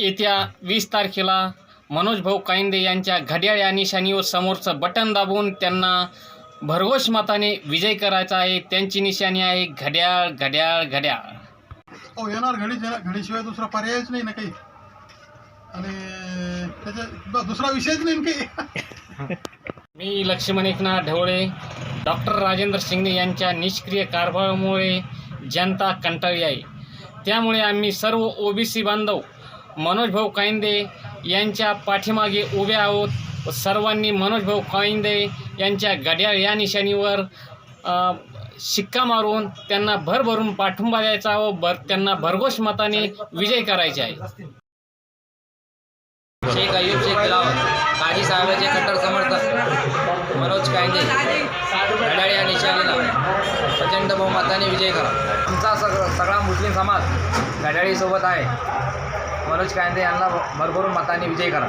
येत्या वीस तारखेला मनोज भाऊ कायंदे यांच्या घड्याळ या निशाणीवर समोरचं बटन दाबून त्यांना भरघोष मताने विजय करायचा आहे. त्यांची निशाणी आहे घड्याळ घड्याळ घड्याळ. हो येणार घडी घडीशिवाय दुसरा पर्यायच नाही ना काही. आणि त्याच्या दुसरा विषयच नाही काही. मी लक्ष्मण एकनाथ ढवळे डॉक्टर राजेंद्र शिंगणे यांच्या निष्क्रिय कारभारामुळे जनता कंटाळली आहे. त्यामुळे आम्ही सर्व ओबीसी बांधव मनोज भाऊ कायंदे यांच्या पाठीमागे उभे आहोत. सर्वांनी मनोज भाऊ कायंदे यांच्या घड्याळ या निशाणीवर शिक्का मारून त्यांना भरभरून पाठिंबा द्यायचा व भर त्यांना भरघोष मताने विजय करायचे आहे. शेख अय्यूब शेख बिलावत काजी साहेबाचे कट्टर समर्थक मनोज कायदे घड्याळ या निशाणीला प्रचंड बहुमताने विजय करा. आमचा सगळा सगळा मुस्लिम समाज घड्याळीसोबत आहे. मनोज कायंदे यांना भरभरून मताने विजय करा.